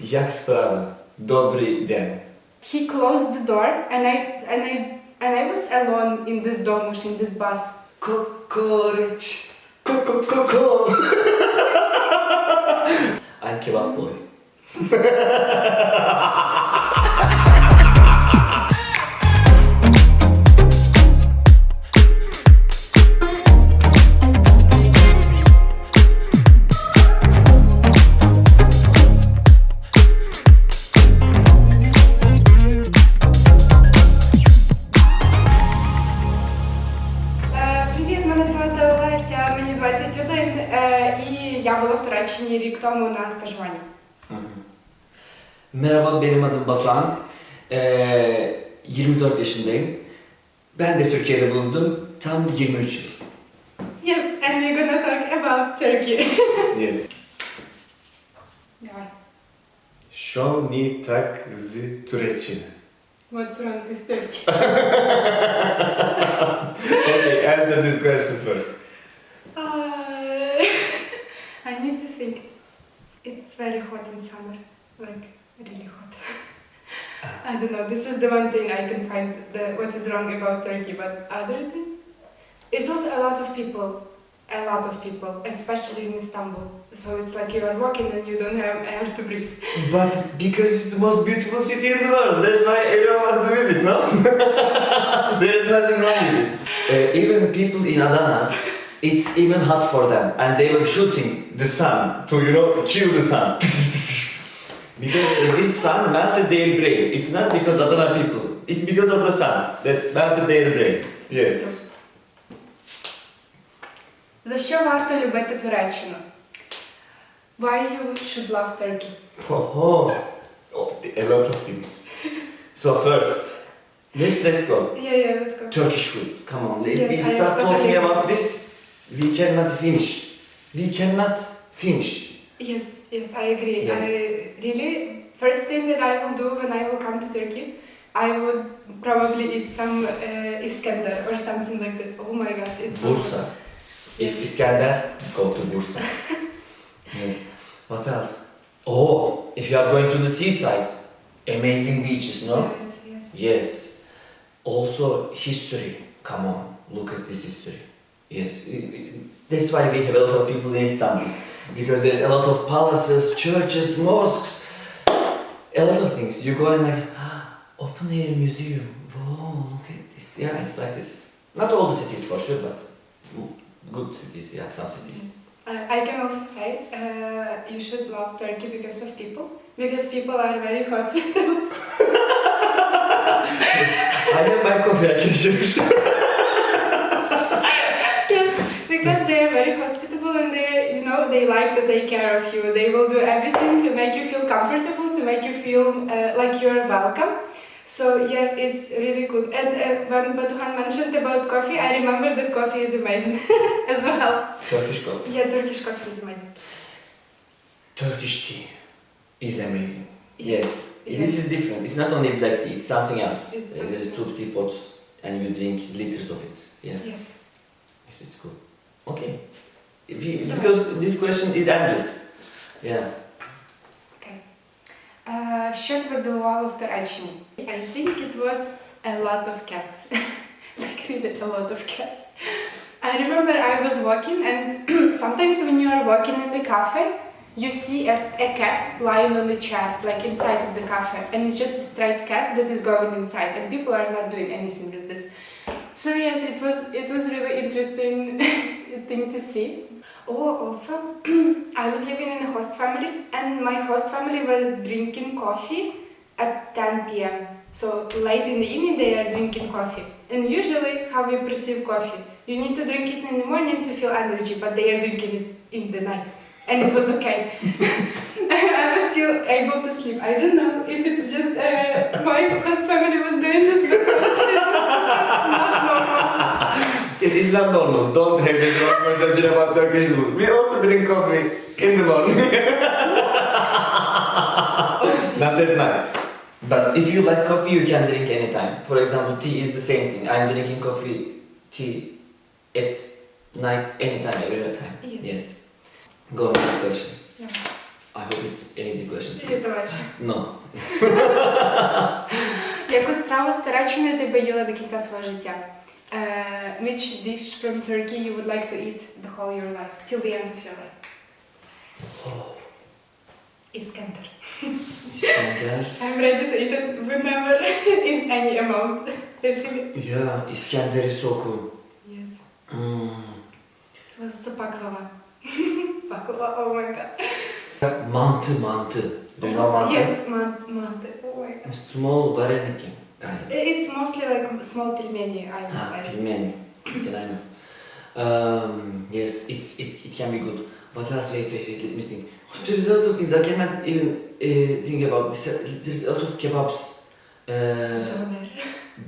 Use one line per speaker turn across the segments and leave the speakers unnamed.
Як справи? Добрий день.
He closed the door and I and I and I was alone in this domush in this bus.
Kokoreç. Koko-koko. I'm kebap boy.
в Туреччині рік тому на стажуванні.
Merhaba benim adım Batuhan. Ee, 24 yaşındayım. Ben de Türkiye'de bulundum. Tam 23 yıl.
Yes, and we're gonna talk about Turkey.
Yes.
Guy,
Show me tak z Türkçe.
what's wrong with Turkey?
okay, answer this question first.
It's very hot in summer, like really hot. I don't know. This is the one thing I can find the what is wrong about Turkey, but other thing, it's also a lot of people, a lot of people, especially in Istanbul. So it's like you are walking and you don't have air to breathe.
But because it's the most beautiful city in the world, that's why everyone wants to visit, no? There's nothing wrong with it. Uh, even people in Adana, it's even hot for them, and they were shooting the sun to, you know, kill the sun. because this sun melted their brain. It's not because Adana people, it's because of the sun that melted their brain. Yes.
За що варто любити Туреччину? Why you should love Turkey?
Oh, oh, a lot of things. So first, let's let's go.
Yeah, yeah, let's go.
Turkish food. Come on, if
Yes,
we
I
start
totally
talking
agree.
about this, we cannot finish. We cannot finish.
Yes, yes, I agree.
Yes.
I really first thing that I will do when I will come to Turkey, I would probably eat some uh, Iskender or something like this. Oh my god, it's
Bursa. If
Yes.
Iskender, go to Bursa. yes. What else? Oh, if you are going to the seaside, amazing beaches, no?
Yes, yes.
Yes. Also history. Come on, look at this history. Yes. That's why we have a lot of people in Istanbul. Because there's a lot of palaces, churches, mosques, a lot of things. You go and like, open air museum. Whoa, look at this. Yeah, it's like this. Not all the cities for sure, but good cities, yeah, some cities.
Uh, I can also say uh, you should love Turkey because of people. Because people are very hospitable.
I have my coffee, I
they, you know, they like to take care of you. They will do everything to make you feel comfortable, to make you feel uh, like you are welcome. So yeah, it's really good. And uh, when Batuhan mentioned about coffee, I remember that coffee is amazing as well.
Turkish coffee.
Yeah, Turkish coffee is amazing.
Turkish tea is amazing. Yes,
Yes.
this is different. It's not only black tea, it's something else.
It's
Uh, There is two
something
teapots and you drink liters of it. Yes.
Yes.
Yes, it's good. Okay If you, because this question is endless. Yeah.
Okay. Uh, що тебе здивувало в Туреччині? I think it was a lot of cats. like really a lot of cats. I remember I was walking and sometimes when you are walking in the cafe, you see a, a cat lying on the chair, like inside of the cafe, and it's just a straight cat that is going inside, and people are not doing anything with this. So yes, it was it was really interesting thing to see. Oh, also, I was living in a host family, and my host family was drinking coffee at 10 p.m. So late in the evening, they are drinking coffee. And usually, how we perceive coffee, you need to drink it in the morning to feel energy, but they are drinking it in the night, and it was okay. I was still able to sleep. I don't know if it's just uh, my host family was doing this, but it was not normal
It is not normal. Don't have the wrong perception about Turkish people. We also drink coffee in the morning. not at night. But if you like coffee, you can drink anytime. For example, tea is the same thing. I'm drinking coffee, tea at night, anytime, every time.
Yes.
Yes. Go next question.
Yeah.
I hope it's an easy question.
І давай.
No.
Яку страву з Туреччини ти би їла до кінця свого життя? Uh, which dish from Turkey you would like to eat the whole your life, till the end of your life? Iskender.
İskender.
I'm ready to eat it whenever, in any amount.
Yeah, İskender is so cool.
Yes.
Mm.
Was so baklava. baklava, oh my god.
Mantı mantı. Do you know mantı?
Yes, man, mante. Oh my god.
Small vareniki.
It's,
Kind
it's mostly like small pelmeni, I
of.
would
Ah,
say.
pilmeni. Can I know? Um, yes, it's it, it can be good. What else? Wait, wait, wait. Let me think. There's a lot of things I cannot even uh, think about. There's- a lot of kebabs. Uh,
Döner.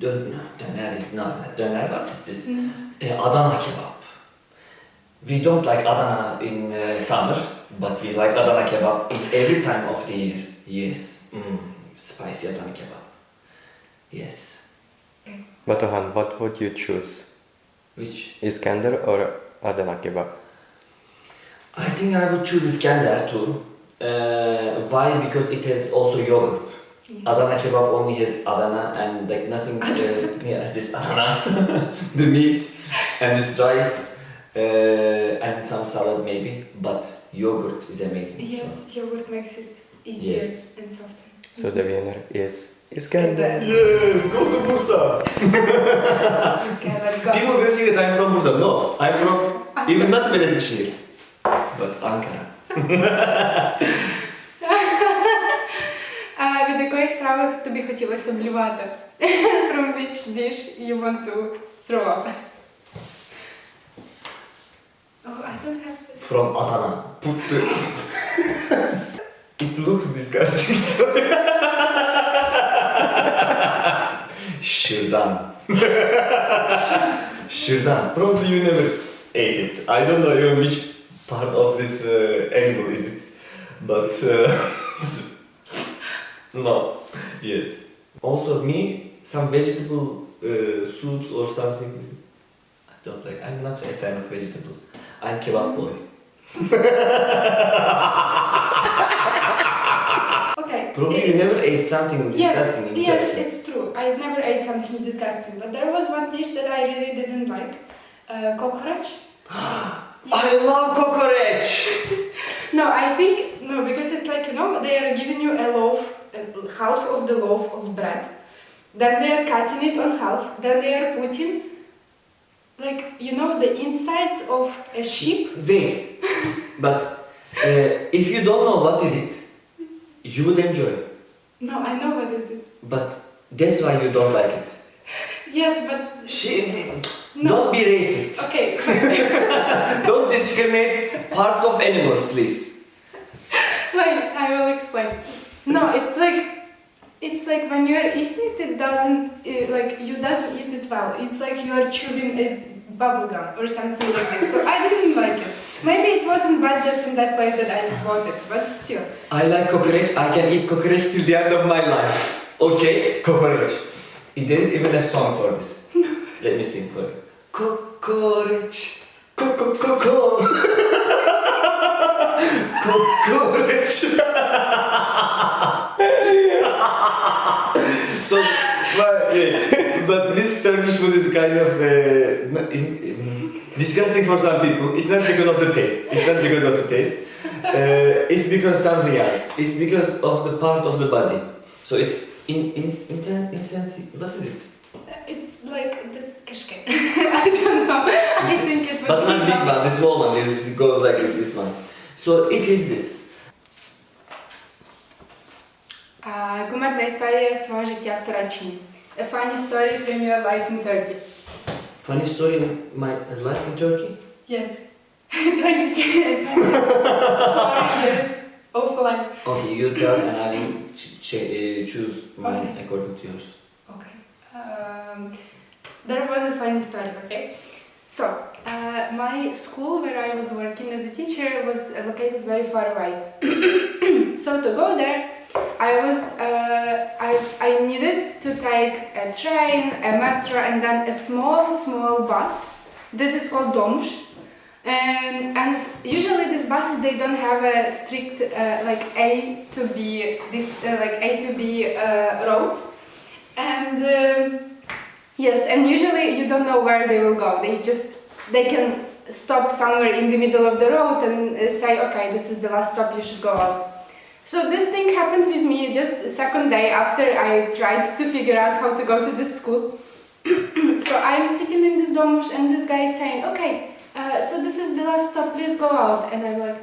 dön no, döner is not döner. What is this?
Mm.
Uh, Adana kebab. We don't like Adana in uh, summer, but we like Adana kebab in every time of the year. Yes, mm, spicy Adana kebab. Yes.
Batuhan, what would you choose?
Which
Iskender or Adana kebab?
I think I would choose Iskender too. Uh, why? Because it has also yogurt.
Yes.
Adana kebab only has Adana and like nothing. Uh, yeah, this Adana, the meat and this rice uh, and some salad maybe. But yogurt is amazing.
Yes, yogurt makes it easier
Yes.
and softer.
So the winner is Iskender.
Yes, go to Bursa.
Okay, let's go.
People will think that I'm from Bursa. No, I'm from even not Belediyeshehir, but Ankara.
А від якої страви тобі хотілося блювати? From which dish you want to throw up? Oh, I don't have such...
From Adana. Put the. it looks disgusting. Sorry. Şırdan. Şırdan. Probably you never ate it. I don't know even which part of this uh, animal is it, but uh, no. Yes. Also me, some vegetable uh, soups or something. I don't like. I'm not a fan of vegetables. I'm kebab boy.
Okay.
Probably you never ate something
Yes,
disgusting in
yes, it's true. I never ate something disgusting, but there was one dish that I really didn't like. Uh, cockroach.
I love cockroach!
No, I think no because it's like you know they are giving you a loaf, half of the loaf of bread, then they are cutting it on half, then they are putting like you know the insides of a sheep.
Wait, but uh, if you don't know what is it, you would enjoy.
No, I know what is it.
But that's why you don't like it.
Yes, but
She. Don't be racist.
Okay.
don't discriminate parts of animals, please.
Wait, I will explain. No, it's like it's like when you are eating it, it doesn't uh, like you doesn't eat it well. It's like you are chewing a bubble gum or something like this. So I didn't like it. Maybe it wasn't bad just in that place that I bought it, but still.
I like cockroach. I can eat cockroach till the end of my life. Okay, cockroach. There is even a song for this. Let me sing for you. Cockroach, coco. Cockroach. so, but, but this Turkish food is kind of uh, in- in- disgusting for some people. It's not because of the taste. It's not because of the taste. Uh, it's because something else. It's because of the part of the body. So it's in in in, in, what is it?
It's like this kishke. I don't know. I think it would
But
be
not big
bad.
one, the small one. It it goes like this. This one. So it is this.
А, кумедна історія з твого життя в Туреччині. A funny story from your life in Turkey.
Funny story in my life in Turkey.
Yes. 27, 24 years of life.
Okay, you turn and I will ch- ch- uh, choose mine
Okay.
according to yours.
Okay. Um, there was a funny story, okay? So, uh, my school where I was working as a teacher was located very far away. so, to go there, I was uh, I, I needed to take a train, a metro, and then a small, small bus that is called Domush. And, and usually these buses they don't have a strict uh, like A to B this uh, like A to B uh, road, and um, yes, and usually you don't know where they will go. They just they can stop somewhere in the middle of the road and uh, say, okay, this is the last stop. You should go out. So this thing happened with me just the second day after I tried to figure out how to go to this school. so I'm sitting in this domus and this guy is saying, okay, uh, so this is the last stop, please go out. And I'm like,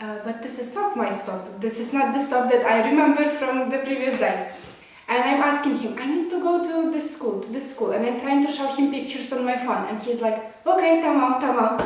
uh, but this is not my stop. This is not the stop that I remember from the previous day. And I'm asking him, I need to go to this school, to this school. And I'm trying to show him pictures on my phone. And he's like, okay, tamam, tamam.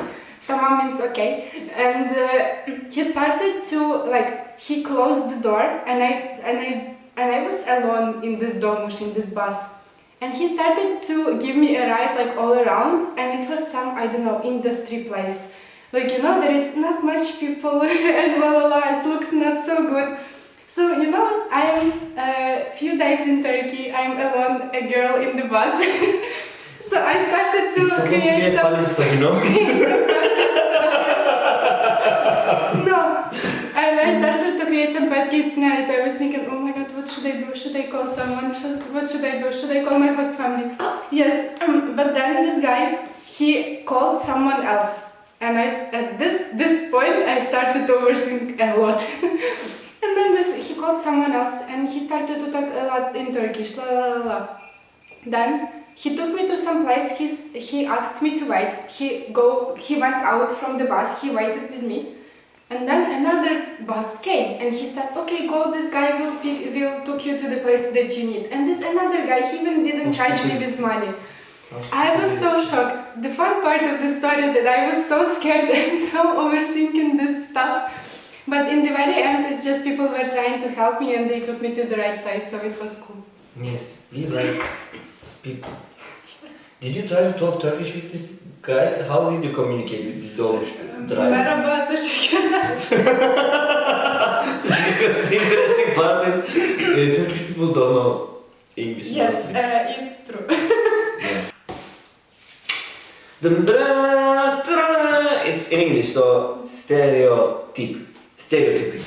Tamam means okay. And uh, he started to, like, he closed the door and I, and I, and I was alone in this domus, in this bus. And he started to give me a ride like all around, and it was some I don't know industry place. Like you know, there is not much people and la la la. It looks not so good. So you know, I'm a few days in Turkey. I'm alone, a girl in the bus. so I started to
It's
create
a
some
funny story, no?
no. Create some bad case scenarios. I was thinking, oh my god, what should I do? Should I call someone? Should, what should I do? Should I call my host family? Yes. Um, but then this guy, he called someone else. And I, at this this point, I started to overthink a lot. and then this, he called someone else, and he started to talk a lot in Turkish. La la la la. Then he took me to some place. He's, he asked me to wait. He go. He went out from the bus. He waited with me, and then another bus came, and he said, "Okay, go. This guy will pick, will took you to the place that you need." And this another guy, he even didn't charge me with money. I was so shocked. The fun part of the story that I was so scared and so overthinking this stuff. But in the very end, it's just people were trying to help me and they took me to the right place, so it was cool.
Yes, we like people. Did you try to talk Turkish with this guy? How did you communicate with this Dolush driver?
Merhaba, teşekkürler.
because the interesting part is uh, Turkish people don't know English.
Yes,
mostly.
uh, it's true.
Dum, dra. It's in English, so stereotype. Stereotyping.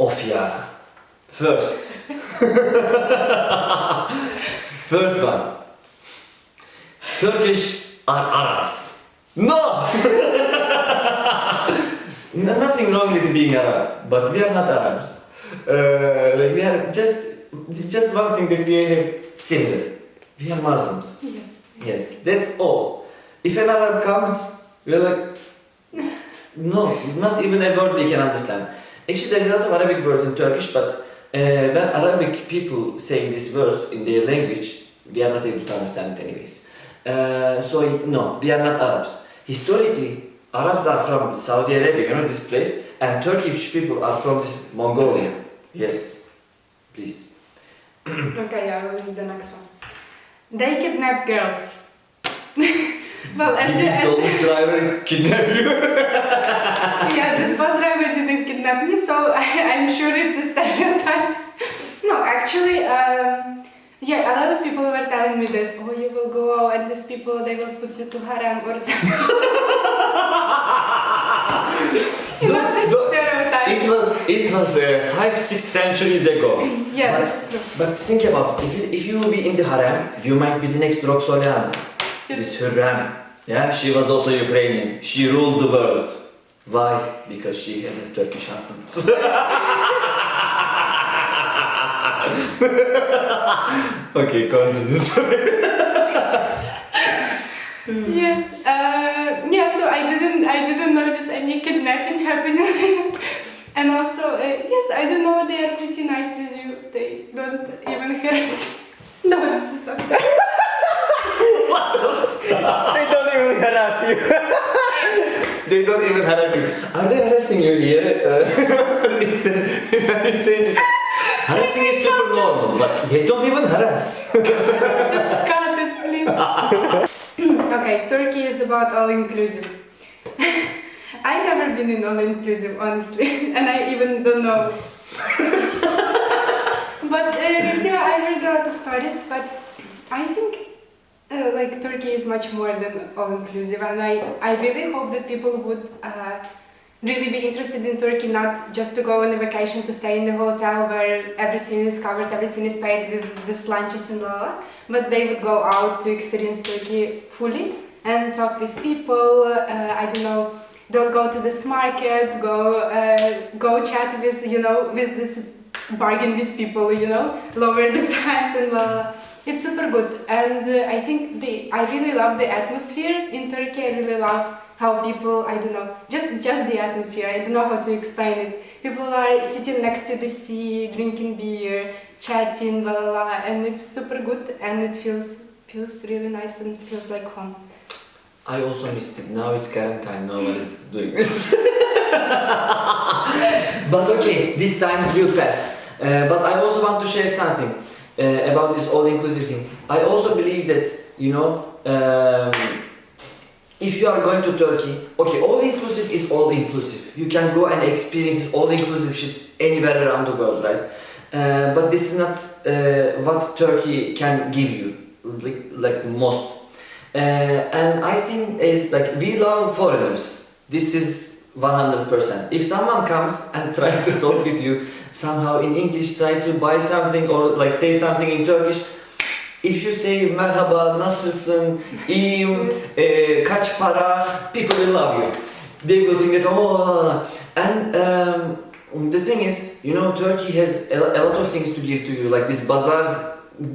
Of yeah. First. First one. Turkish are Arabs. No! No- Nothing wrong with being Arab, but we are not Arabs. Uh, like we are just just one thing that we have similar. We are Muslims.
yes.
Yes, that's all. If an Arab comes, we're like, no, not even a word we can understand. Actually, there's a lot of Arabic words in Turkish, but uh, when Arabic people say these words in their language, we are not able to understand it anyways. Uh, so, no, we are not Arabs. Historically, Arabs are from Saudi Arabia, you know this place, and Turkish people are from this Mongolia. Yes, please.
Okay, I will read the next one. They kidnap girls. well, as
Did
you,
this
as,
Doluş driver kidnap you?
yeah, this bus driver didn't kidnap me, so I, I'm sure it's a stereotype. no, actually, um, yeah, a lot of people were telling me this. Oh, you will go out, and these people they will put you to harem or something. you know this stereotype.
It was it was uh, five six centuries ago.
yeah,
but,
this true.
but think about if you, if you will be in the harem, you might be the next Roxolana. This Hürrem. Yeah, she was also Ukrainian. She ruled the world. Why? Because she had a Turkish husband. okay, continue.
Yes. Uh, yeah. So I didn't. I didn't notice any kidnapping happening. and also, uh, yes, I don't know. They are pretty nice with you. They don't even harass. you. no, this is something.
They don't even harass you.
they don't even harass you. Are they harassing you here? Uh, it's, when you say this, harassing is super normal, but they don't even harass.
Just cut it, please. okay, Turkey is about all inclusive. I never been in all inclusive, honestly, and I even don't know. but uh, yeah, I heard a lot of stories, but I think uh, uh, like Turkey is much more than all inclusive, and I, I really hope that people would uh, really be interested in Turkey, not just to go on a vacation to stay in the hotel where everything is covered, everything is paid with this lunches and blah, but they would go out to experience Turkey fully and talk with people. Uh, I don't know. Don't go to this market. Go uh, go chat with you know with this bargain with people. You know lower the price and blah. It's super good, and uh, I think the I really love the atmosphere in Turkey. I really love how people I don't know just just the atmosphere. I don't know how to explain it. People are sitting next to the sea, drinking beer, chatting, blah blah, blah and it's super good, and it feels feels really nice and feels like home.
I also missed it. Now it's quarantine. No one is doing this. but okay, these times will pass. Uh, but I also want to share something uh, about this all-inclusive thing. I also believe that you know, um, if you are going to Turkey, okay, all-inclusive is all-inclusive. You can go and experience all-inclusive shit anywhere around the world, right? Uh, but this is not uh, what Turkey can give you, like, like most. Uh, and I think is like we love foreigners. This is 100%. If someone comes and try to talk with you somehow in English, try to buy something or like say something in Turkish, if you say merhaba, nasılsın, iyiyim, eh, kaç para, people will love you. They will think that oh, and um, the thing is, you know, Turkey has a, a lot of things to give to you, like these bazaars,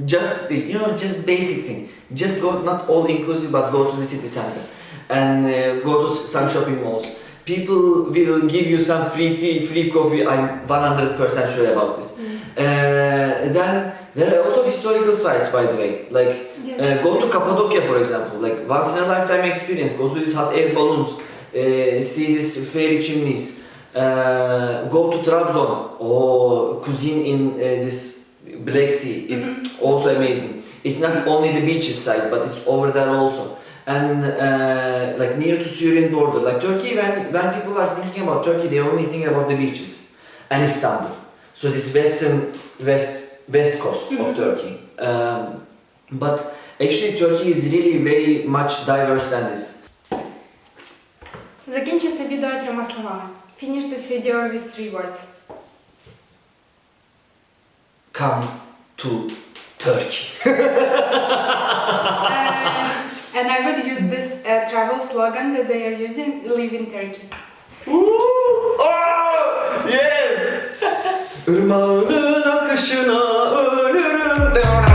just the, you know, just basic thing. Just go, not all inclusive, but go to the city center and uh, go to some shopping malls. People will give you some free tea, free coffee. I'm 100% sure about this. Uh, then there are a lot of historical sites, by the way. Like uh, go to Cappadocia, for example. Like once in a lifetime experience. Go to these hot air balloons. Uh, see these fairy chimneys. Uh, go to Trabzon. Oh, cuisine in uh, this Black Sea is also amazing. It's not only the beaches side, but it's over there also. And uh, like near to Syrian border, like Turkey. When when people are thinking about Turkey, they only think about the beaches and Istanbul. So this western west west coast of Turkey. Um, but actually, Turkey is really very much diverse than this.
Закінчиться відео трьома словами. Finish this video with three words.
Come to Turkey.
Uh, and I would use this uh, travel slogan that they are using, live in Turkey.
Oh, yes! Başına ölürüm.